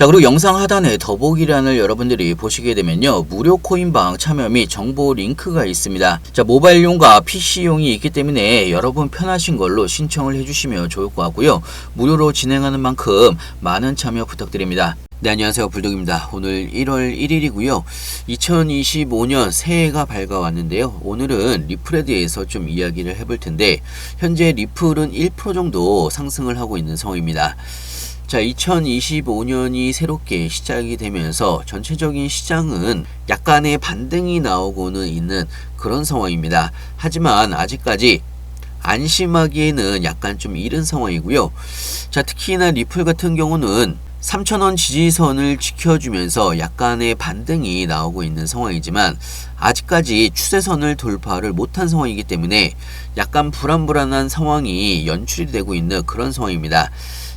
자 그리고 영상 하단에 더보기란을 여러분들이 보시게 되면요. 무료 코인방 참여 및 정보 링크가 있습니다. 자 모바일용과 PC용이 있기 때문에 여러분 편하신 걸로 신청을 해주시면 좋을 것 같고요. 무료로 진행하는 만큼 많은 참여 부탁드립니다. 네 안녕하세요. 불독입니다. 오늘 1월 1일이고요. 2025년 새해가 밝아왔는데요. 오늘은 리플에 대해서 좀 이야기를 해볼 텐데 현재 리플은 1% 정도 상승을 하고 있는 상황입니다 자, 2025년이 새롭게 시작이 되면서 전체적인 시장은 약간의 반등이 나오고는 있는 그런 상황입니다. 하지만 아직까지 안심하기에는 약간 좀 이른 상황이고요. 자, 특히나 리플 같은 경우는 3,000원 지지선을 지켜주면서 약간의 반등이 나오고 있는 상황이지만 아직까지 추세선을 돌파를 못한 상황이기 때문에 약간 불안불안한 상황이 연출이 되고 있는 그런 상황입니다.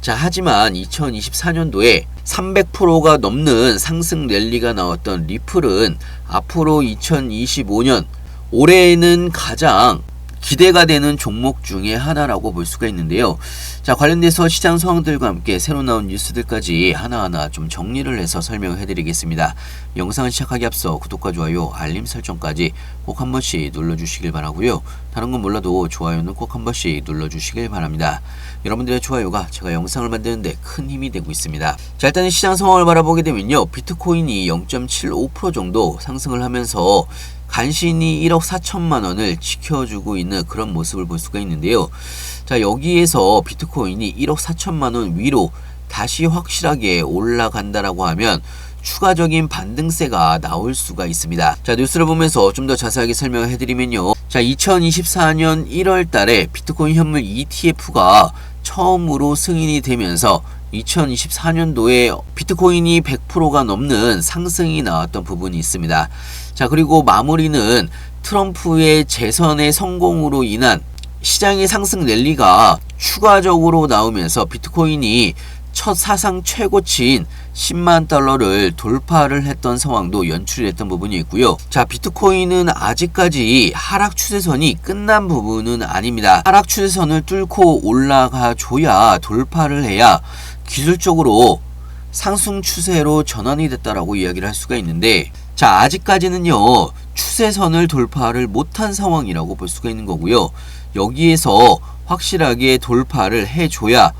자, 하지만 2024년도에 300%가 넘는 상승 랠리가 나왔던 리플은 앞으로 2025년 올해에는 가장 기대가 되는 종목 중에 하나라고 볼 수가 있는데요. 자, 관련돼서 시장 상황들과 함께 새로 나온 뉴스들까지 하나하나 좀 정리를 해서 설명해 드리겠습니다. 영상을 시작하기 앞서 구독과 좋아요, 알림 설정까지 꼭 한 번씩 눌러 주시길 바라고요. 다른 건 몰라도 좋아요는 꼭 한 번씩 눌러 주시길 바랍니다. 여러분들의 좋아요가 제가 영상을 만드는데 큰 힘이 되고 있습니다. 자, 일단은 시장 상황을 바라보게 되면요. 비트코인이 0.75% 정도 상승을 하면서 간신히 1억 4천만 원을 지켜주고 있는 그런 모습을 볼 수가 있는데요. 자, 여기에서 비트코인이 1억 4천만 원 위로 다시 확실하게 올라간다라고 하면 추가적인 반등세가 나올 수가 있습니다. 자, 뉴스를 보면서 좀 더 자세하게 설명을 해드리면요. 자, 2024년 1월 달에 비트코인 현물 ETF가 처음으로 승인이 되면서 2024년도에 비트코인이 100%가 넘는 상승이 나왔던 부분이 있습니다. 자, 그리고 마무리는 트럼프의 재선의 성공으로 인한 시장의 상승 랠리가 추가적으로 나오면서 비트코인이 첫 사상 최고치인 10만 달러를 돌파를 했던 상황도 연출했던 부분이 있고요. 자, 비트코인은 아직까지 하락 추세선이 끝난 부분은 아닙니다. 하락 추세선을 뚫고 올라가 줘야 돌파를 해야 기술적으로 상승 추세로 전환이 됐다라고 이야기를 할 수가 있는데 자, 아직까지는요. 추세선을 돌파를 못한 상황이라고 볼 수가 있는 거고요. 여기에서 확실하게 돌파를 해줘야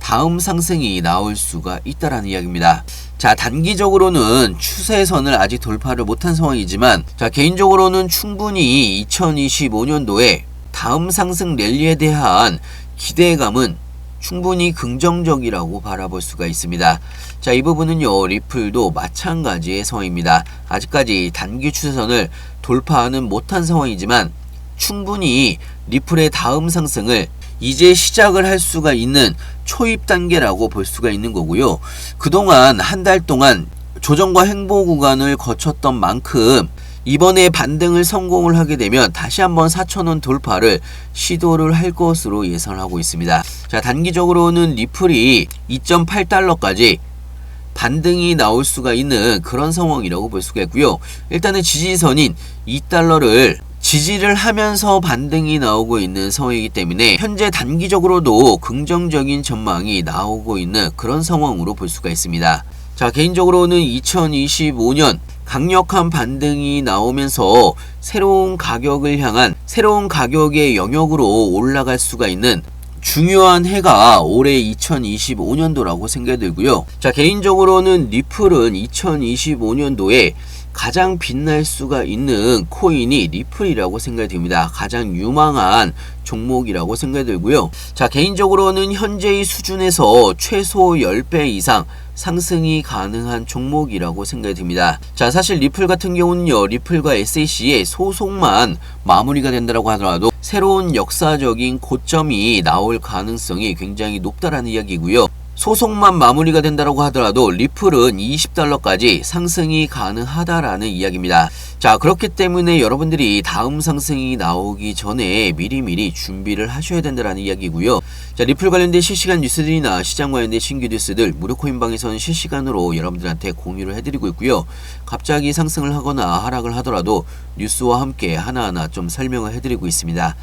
다음 상승이 나올 수가 있다라는 이야기입니다. 자, 단기적으로는 추세선을 아직 돌파를 못한 상황이지만, 자, 개인적으로는 충분히 2025년도에 다음 상승 랠리에 대한 기대감은 충분히 긍정적이라고 바라볼 수가 있습니다. 자, 이 부분은요, 리플도 마찬가지의 상황입니다. 아직까지 단기 추세선을 돌파하는 못한 상황이지만, 충분히 리플의 다음 상승을 이제 시작을 할 수가 있는 초입 단계라고 볼 수가 있는 거고요. 그동안 한 달 동안 조정과 행보 구간을 거쳤던 만큼 이번에 반등을 성공을 하게 되면 다시 한번 4천원 돌파를 시도를 할 것으로 예상하고 있습니다. 자, 단기적으로는 리플이 2.8달러까지 반등이 나올 수가 있는 그런 상황이라고 볼 수가 있고요. 일단은 지지선인 2달러를 지지를 하면서 반등이 나오고 있는 상황이기 때문에 현재 단기적으로도 긍정적인 전망이 나오고 있는 그런 상황으로 볼 수가 있습니다. 자, 개인적으로는 2025년 강력한 반등이 나오면서 새로운 가격을 향한 새로운 가격의 영역으로 올라갈 수가 있는 중요한 해가 올해 2025년도라고 생각이 들고요. 자, 개인적으로는 리플은 2025년도에 가장 빛날 수가 있는 코인이 리플이라고 생각이 듭니다. 가장 유망한 종목이라고 생각이 들고요. 자, 개인적으로는 현재의 수준에서 최소 10배 이상 상승이 가능한 종목이라고 생각이 듭니다. 자, 사실 리플 같은 경우는요, 리플과 SAC의 소속만 마무리가 된다고 하더라도 새로운 역사적인 고점이 나올 가능성이 굉장히 높다라는 이야기고요. 소속만 마무리가 된다고 하더라도 리플은 20달러까지 상승이 가능하다라는 이야기입니다. 자, 그렇기 때문에 여러분들이 다음 상승이 나오기 전에 미리미리 준비를 하셔야 된다는 이야기고요. 자, 리플 관련된 실시간 뉴스들이나 시장 관련된 신규 뉴스들 무료 코인방에서는 실시간으로 여러분들한테 공유를 해드리고 있고요. 갑자기 상승을 하거나 하락을 하더라도 뉴스와 함께 하나하나 좀 설명을 해드리고 있습니다.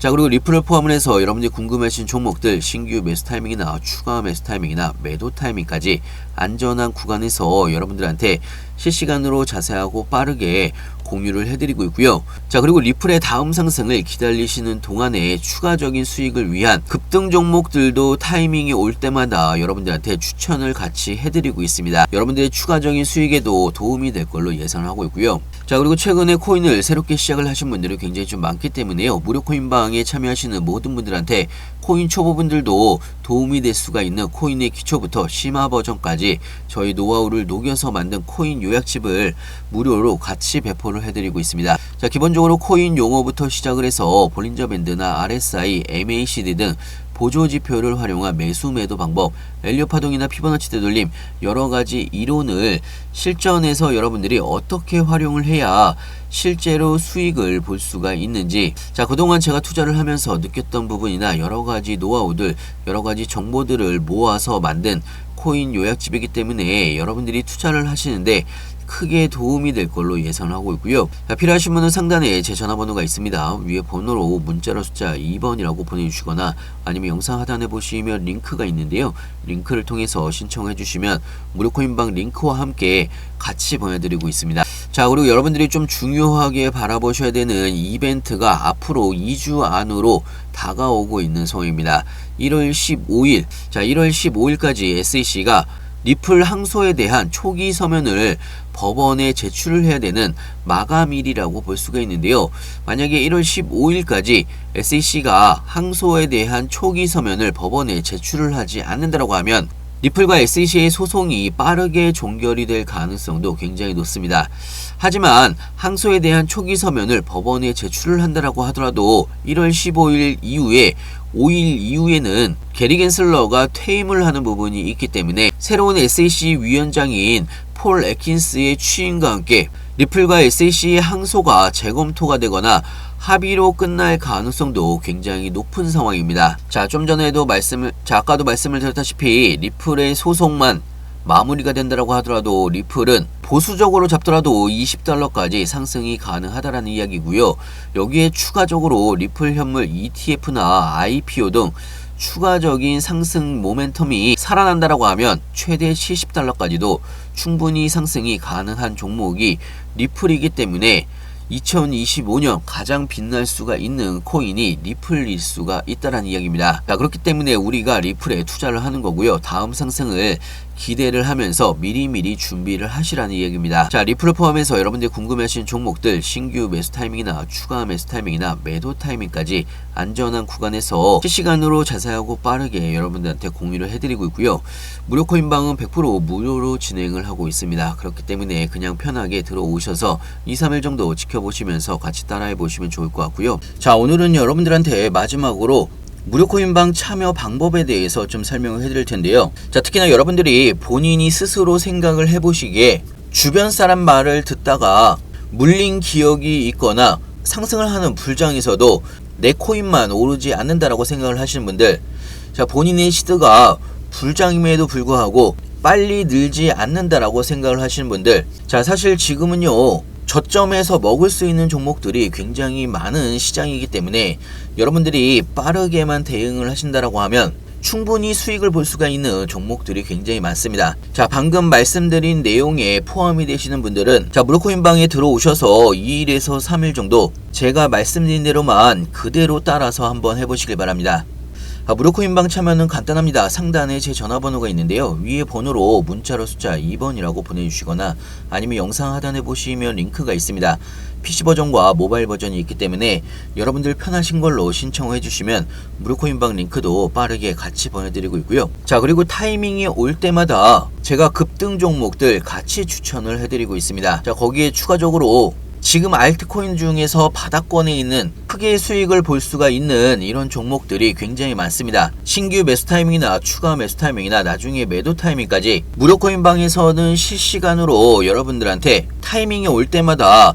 자 그리고 리플을 포함을 해서 여러분들이 궁금하신 종목들 신규 매수 타이밍이나 추가 매수 타이밍이나 매도 타이밍까지 안전한 구간에서 여러분들한테 실시간으로 자세하고 빠르게 공유를 해드리고 있고요. 자 그리고 리플의 다음 상승을 기다리시는 동안에 추가적인 수익을 위한 급등 종목들도 타이밍이 올 때마다 여러분들한테 추천을 같이 해드리고 있습니다. 여러분들의 추가적인 수익에도 도움이 될 걸로 예상하고 있고요. 자 그리고 최근에 코인을 새롭게 시작을 하신 분들이 굉장히 좀 많기 때문에요. 무료 코인방에 참여하시는 모든 분들한테 코인 초보분들도 도움이 될 수가 있는 코인의 기초부터 심화 버전까지 저희 노하우를 녹여서 만든 코인 요약집을 무료로 같이 배포를 해드리고 있습니다. 자, 기본적으로 코인 용어부터 시작을 해서 볼린저 밴드나 RSI, MACD 등 보조 지표를 활용한 매수 매도 방법, 엘리오 파동이나 피보나치 되돌림 여러 가지 이론을 실전에서 여러분들이 어떻게 활용을 해야 실제로 수익을 볼 수가 있는지. 자 그동안 제가 투자를 하면서 느꼈던 부분이나 여러 가지 노하우들 여러 가지 정보들을 모아서 만든 코인 요약집이기 때문에 여러분들이 투자를 하시는데 크게 도움이 될 걸로 예상하고 있고요. 자, 필요하신 분은 상단에 제 전화번호가 있습니다. 위에 번호로 문자로 숫자 2번이라고 보내주시거나 아니면 영상 하단에 보시면 링크가 있는데요. 링크를 통해서 신청해 주시면 무료 코인방 링크와 함께 같이 보내드리고 있습니다. 자 그리고 여러분들이 좀 중요하게 바라보셔야 되는 이벤트가 앞으로 2주 안으로 다가오고 있는 상황입니다. 1월 15일 자 1월 15일까지 SEC가 리플 항소에 대한 초기 서면을 법원에 제출을 해야 되는 마감일이라고 볼 수가 있는데요. 만약에 1월 15일까지 SEC가 항소에 대한 초기 서면을 법원에 제출을 하지 않는다고 하면 리플과 SEC의 소송이 빠르게 종결이 될 가능성도 굉장히 높습니다. 하지만 항소에 대한 초기 서면을 법원에 제출을 한다라고 하더라도 1월 15일 이후에 5일 이후에는 게리 겐슬러가 퇴임을 하는 부분이 있기 때문에 새로운 SEC 위원장인 폴 에킨스의 취임과 함께 리플과 SEC의 항소가 재검토가 되거나 합의로 끝날 가능성도 굉장히 높은 상황입니다. 자, 좀 전에도 말씀을, 자, 아까도 말씀을 드렸다시피 리플의 소송만 마무리가 된다라고 하더라도 리플은 보수적으로 잡더라도 20달러까지 상승이 가능하다라는 이야기고요. 여기에 추가적으로 리플 현물 ETF나 IPO 등 추가적인 상승 모멘텀이 살아난다라고 하면 최대 70달러까지도 충분히 상승이 가능한 종목이 리플이기 때문에 2025년 가장 빛날 수가 있는 코인이 리플일 수가 있다는 이야기입니다. 자, 그렇기 때문에 우리가 리플에 투자를 하는 거고요. 다음 상승을 기대를 하면서 미리미리 준비를 하시라는 이야기입니다. 자, 리플을 포함해서 여러분들이 궁금해하신 종목들 신규 매수 타이밍이나 추가 매수 타이밍이나 매도 타이밍까지 안전한 구간에서 실시간으로 자세하고 빠르게 여러분들한테 공유를 해드리고 있고요. 무료 코인방은 100% 무료로 진행을 하고 있습니다. 그렇기 때문에 그냥 편하게 들어오셔서 2, 3일 정도 지켜보시면서 같이 따라해 보시면 좋을 것 같고요. 자, 오늘은 여러분들한테 마지막으로 무료 코인방 참여 방법에 대해서 좀 설명을 해드릴 텐데요. 자, 특히나 여러분들이 본인이 스스로 생각을 해보시기에 주변 사람 말을 듣다가 물린 기억이 있거나 상승을 하는 불장에서도 내 코인만 오르지 않는다라고 생각을 하시는 분들, 자, 본인의 시드가 불장임에도 불구하고 빨리 늘지 않는다라고 생각을 하시는 분들, 자, 사실 지금은요, 저점에서 먹을 수 있는 종목들이 굉장히 많은 시장이기 때문에 여러분들이 빠르게만 대응을 하신다라고 하면 충분히 수익을 볼 수가 있는 종목들이 굉장히 많습니다. 자, 방금 말씀드린 내용에 포함이 되시는 분들은 자, 무료코인방에 들어오셔서 2일에서 3일 정도 제가 말씀드린 대로만 그대로 따라서 한번 해보시길 바랍니다. 아, 무료코 인방 참여는 간단합니다. 상단에 제 전화번호가 있는데요. 위에 번호로 문자로 숫자 2번이라고 보내주시거나 아니면 영상 하단에 보시면 링크가 있습니다. PC 버전과 모바일 버전이 있기 때문에 여러분들 편하신 걸로 신청을 해주시면 무료코 인방 링크도 빠르게 같이 보내드리고 있고요. 자 그리고 타이밍이 올 때마다 제가 급등 종목들 같이 추천을 해드리고 있습니다. 자 거기에 추가적으로 지금 알트코인 중에서 바닥권에 있는 크게 수익을 볼 수가 있는 이런 종목들이 굉장히 많습니다. 신규 매수 타이밍이나 추가 매수 타이밍이나 나중에 매도 타이밍까지 무료 코인방에서는 실시간으로 여러분들한테 타이밍이 올 때마다